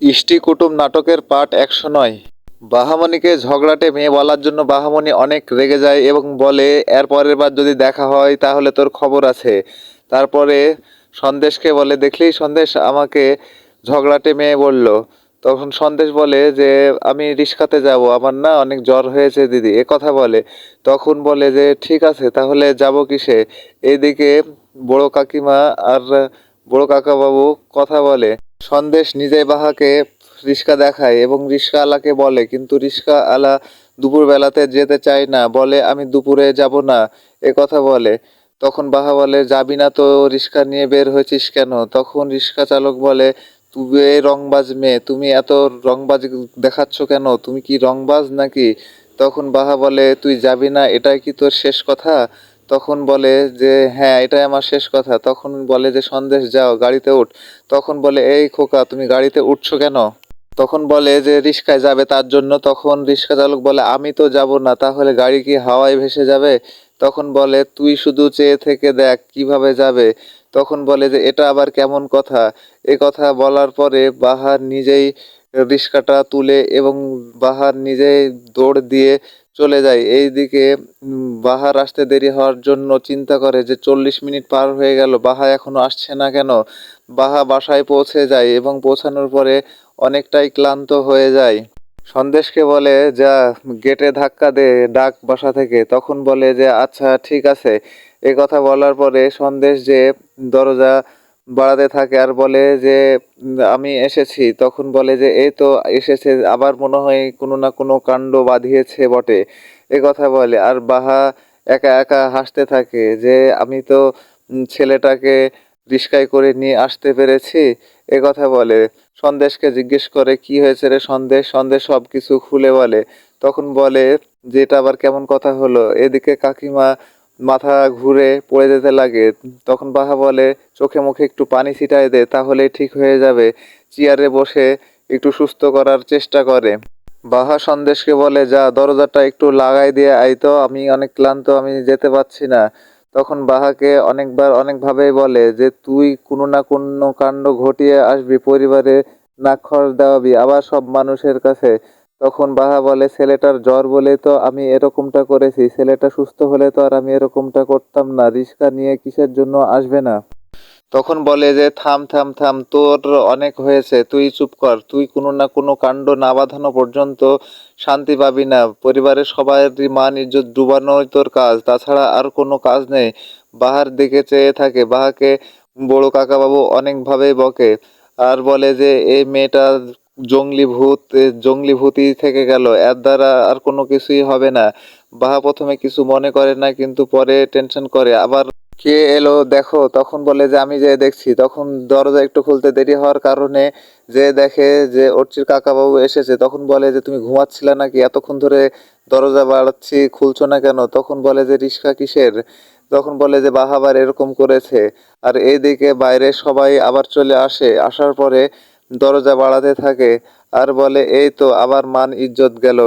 ইষ্টি কুটুম নাটকের পার্ট একশো নয়। বাহামণিকে ঝগড়াটে মেয়ে বলার জন্য বাহামণি অনেক রেগে যায় এবং বলে, এর পরের বার যদি দেখা হয়, তাহলে তোর খবর আছে। তারপরে সন্দেশকে বলে দেখলেই সন্দেশ আমাকে ঝগড়াটে মেয়ে বলল? তখন সন্দেশ বলে যে, আমি রিক্সাতে যাব, আমার না অনেক জ্বর হয়েছে দিদি। এ কথা বলে। তখন বলে যে, ঠিক আছে, তাহলে যাব কিসে? এইদিকে বড় কাকিমা আর বড় কাকাবাবু কথা বলে সন্দেশ নিজে বাহাকে রিক্সা দেখায় এবং রিক্সাওয়ালাকে বলে, কিন্তু রিক্সাওয়ালা দুপুরবেলাতে যেতে চায় না, বলে, আমি দুপুরে যাব না এ কথা বলে। তখন বাহা বলে, যাবি না তো রিক্সা নিয়ে বের হয়েছিস কেন? তখন রিক্সা চালক বলে তুমি এই রংবাজ মেয়ে, তুমি এত রংবাজ দেখাচ্ছ কেন? তুমি কি রংবাজ নাকি? তখন বাহা বলে, তুই যাবি না, এটাই কি তোর শেষ কথা? তখন বলে যে হ্যাঁ এটাই আমার শেষ কথা। তখন বলে যে, সন্দেশ, যাও, গাড়িতে উঠ। তখন বলে, এই খোকা, তুমি গাড়িতে উঠছো কেন? তখন বলে যে, রিক্সায় যাবে তার জন্য। তখন রিক্সা চালক বলে, আমি তো যাব না, তাহলে গাড়ি কি হাওয়ায় ভেসে যাবে? তখন বলে, তুই শুধু চেয়ে থেকে দেখ কীভাবে যাবে? তখন বলে যে, এটা আবার কেমন কথা? এ কথা বলার পরে বাহার নিজেই রিক্সাটা তুলে এবং বাহার নিজেই দৌড় দিয়ে চলে যায়। এইদিকে উম, বাহার আসতে দেরি হওয়ার জন্য চিন্তা করে যে চল্লিশ মিনিট পার হয়ে গেল বাহা এখনও আসছে না কেন? বাহা বাসায় পৌঁছে যায় এবং পৌঁছানোর পরে অনেকটাই ক্লান্ত হয়ে যায়। সন্দেশকে বলে যা গেটে ধাক্কা দে ডাক বাসা থেকে। তখন বলে যে আচ্ছা ঠিক আছে। এ কথা বলার পরে সন্দেশ যে দরজা বাড়াতে থাকে আর বলে যে, আমি এসেছি। তখন বলে যে, এই তো এসেছে, আবার মনে হয় কোনো না কোনো কাণ্ড বাঁধিয়েছে বটে। এ কথা বলে। আর বাহা একা একা হাসতে থাকে যে, আমি তো ছেলেটাকে রিস্কায় করে নিয়ে আসতে পেরেছি। এ কথা বলে। সন্দেশকে জিজ্ঞেস করে, কি হয়েছে রে সন্দেশ? সন্দেশ সব কিছু খুলে বলে। তখন বলে যে এটা আবার কেমন কথা হলো? এদিকে কাকিমা মাথা ঘুরে পড়ে যেতে লাগে, তখন বাহা বলে, চোখে মুখে একটু পানি ছিটায় দে তাহলে ঠিক হয়ে যাবে। চেয়ারে বসে একটু সুস্থ করার চেষ্টা করে। বাহা সন্দেশকে বলে, যা, দরজাটা একটু লাগাই দিয়ে আই তো, আমি অনেক ক্লান্ত, আমি যেতে পারছি না। তখন বাহাকে অনেকবার অনেকভাবেই বলে, যে, তুই কোনো না কোনো কাণ্ড ঘটিয়ে আসবি, পরিবারে নাক্ষর দেওয়াবি, আবার সব মানুষের কাছে। তখন বাহা বলে, ছেলেটার জ্বর বলে তো আমি এরকমটা করেছি। ছেলেটা সুস্থ হলে তো আর আমি এরকমটা করতাম না। রিস্কা নিয়ে কিসের জন্য আসবে না? তখন বলে যে, থাম থাম থাম, তোর অনেক হয়েছে। তুই চুপ কর। তুই কোনো না কোনো কাণ্ড না বাঁধানো পর্যন্ত শান্তি পাবি না। পরিবারের সবারই মান ইজ্জত ডুবানোই তোর কাজ। তাছাড়া আর কোনো কাজ নেই। বাহার দিকে চেয়ে থাকে। বাহাকে বড় কাকাবাবু অনেকভাবেই বকে। আর বলে যে, এই মেয়েটা জঙ্গলি ভূত এ জঙ্গলি ভূতই থেকে গেল। এর দ্বারা আর কোনো কিছুই হবে না। বাহা প্রথমে কিছু মনে করে না, কিন্তু পরে টেনশন করে। আবার কে এলো দেখো, তখন বলে যে, আমি যে দেখছি। তখন দরজা একটু খুলতে দেরি হওয়ার কারণে যে দেখে যে অর্চির কাকাবাবু এসেছে, তখন বলে যে, তুমি ঘুমাচ্ছিলে নাকি? এতক্ষণ ধরে দরজা বাড়াচ্ছি, খুলছো না কেন? তখন বলে যে রিক্সা কিসের? তখন বলে যে বাহাবার এরকম করেছে। আর এইদিকে বাইরে সবাই আবার চলে আসে। আসার পরে দরজা বাড়াতে থাকে আর বলে এই তো আবার মান ইজ্জত গেল।